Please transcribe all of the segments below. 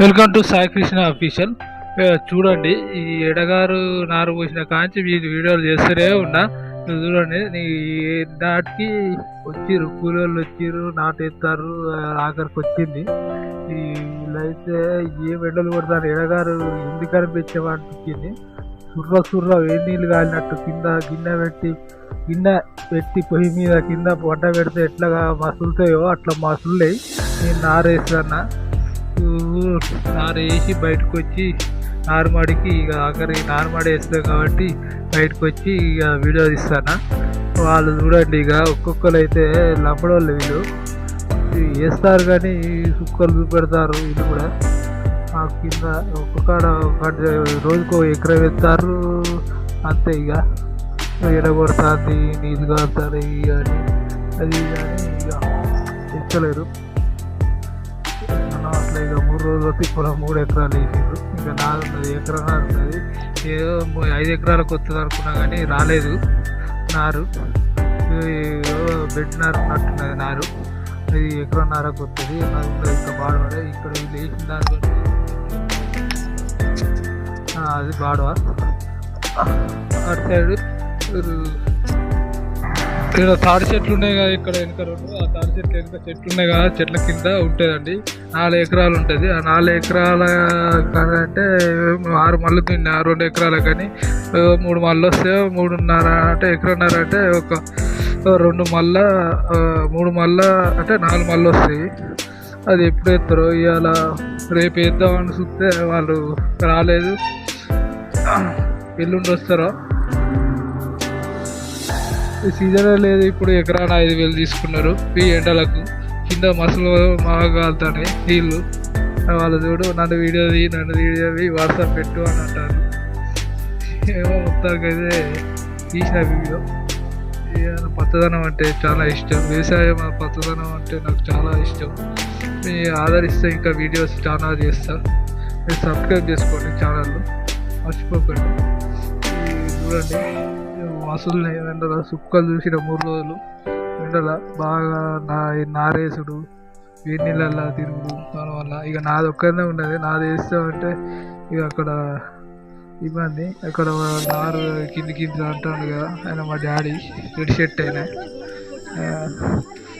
Welcome to Sai Krishna official. చూడండి ఈ ఎడగారు నారు పోసిన కాంచి వీళ్ళు వీడియోలు చేస్తూనే ఉన్నా. చూడండి నీ నాటికి వచ్చిర్రు కూలోళ్ళు వచ్చిర్రు నాటు ఎత్తారు ఆఖరికి వచ్చింది. ఈ వీళ్ళైతే ఏ ఎండలు కొడతారు ఎడగారు ఎందుకు అనిపించేవాడికి సుర్ర సుర్ర వేడి నీళ్ళు కాలినట్టు కింద గిన్నె పెట్టి గిన్నె పెట్టి పొయ్యి మీద కింద పొట్ట పెడితే ఎట్లా మసులుతాయో అట్లా మసులుతాయి నేను నారేస్తాను నారు వేసి బయటకు వచ్చి నారుమడికి ఇక ఆఖరి నారుమడి వేస్తాం కాబట్టి బయటకు వచ్చి ఇక వీడియో తీస్తాను? వాళ్ళు చూడండి ఇక ఒక్కొక్కరు అయితే లంబడోళ్ళు వీళ్ళు వేస్తారు కానీ కుక్కలు చూపెడతారు వీళ్ళు కూడా. ఆ కింద ఒక్కొక్కడ రోజుకో ఎకరం వేస్తారు. అంతే ఇక. ఎడగొడుతుంది నీళ్ళు కాలుతుంది అని. అది కానీ ఇక. ఎక్కలేరు మనం అట్లా ఇక మూడు రోజులకి పొలం మూడు ఎకరాలు వేసిండ్రు ఇంకా నాలుగు ఎకరం ఉన్నది ఏదో ఐదు ఎకరాలకు వస్తుంది అనుకున్నా కానీ రాలేదు. నారు బెడ్ నారు ఉన్నట్టున్నది నారు ఇది ఎకరం నారకు వస్తుంది నాది ఇంకా బాడవాడే ఇక్కడ వీళ్ళు వేసిన దాంట్లో అది బాడవా? అటు సైడ్ ఇక్కడ తాడి చెట్లు ఉన్నాయి కదా ఇక్కడ వెనుక రెండు. ఆ తాడి చెట్లు వెనుక చెట్లు ఉన్నాయి కదా చెట్ల కింద ఉంటుందండి. నాలుగు ఎకరాలు ఉంటుంది. ఆ నాలుగు ఎకరాల అంటే ఆరు మళ్ళీ తిన్న రెండు ఎకరాలు కానీ మూడు మళ్ళీ వస్తే మూడున్నర అంటే ఎకరన్నర అంటే ఒక రెండు మళ్ళా మూడు మళ్ళా అంటే నాలుగు మళ్ళీ వస్తాయి. అది ఎప్పుడు ఎత్తారో ఇవాళ రేపు వేద్దామని చూస్తే వాళ్ళు రాలేదు. ఎల్లుండి వస్తారో. సీజన్ లేదు. ఇప్పుడు ఎకరాన ఐదు వేలు తీసుకున్నారు. ఈ ఎండలకు కింద మసలు బాగా నీళ్ళు వాళ్ళు చూడు నన్ను వీడియో తీ నన్ను వీడియో తీ వాట్సాప్ పెట్టు అని అంటారు. ఏమో మొత్తానికైతే తీసిన వీడియో. పచ్చదనం అంటే చాలా ఇష్టం. వ్యవసాయం పచ్చదనం అంటే నాకు చాలా ఇష్టం. మీ ఆదరిస్తే ఇంకా వీడియోస్ చాలా చేస్తా. మీరు సబ్స్క్రైబ్ చేసుకోండి ఛానల్ మర్చిపోకండి. చూడండి. మసులు ఎండల సుక్కలు చూసిన మూడు రోజులు ఎండల బాగా నా నారేసుడు వేడి నీళ్ళల్లో తిరుగుడు. దానివల్ల ఇక నాది ఒక్కనే ఉన్నది నాది వేస్తామంటే ఇక అక్కడ ఇబ్బంది. అక్కడ నారు కింది కింది అంటాడు కదా ఆయన మా డాడీ. రెడ్ షర్ట్ అయినా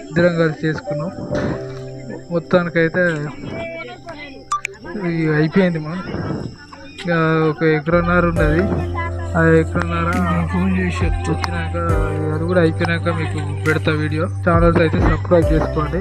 ఇద్దరం కలిసి చేసుకున్నాం. మొత్తానికైతే అయిపోయింది మా ఇక ఒక ఎకరన్నర ఉన్నది ఆ ఎకరన్నర ఫోన్ చేసి వచ్చినాక అది కూడా అయిపోయినాక మీకు పెడతా వీడియో ఛానల్స్ అయితే సబ్స్క్రైబ్ చేసుకోండి.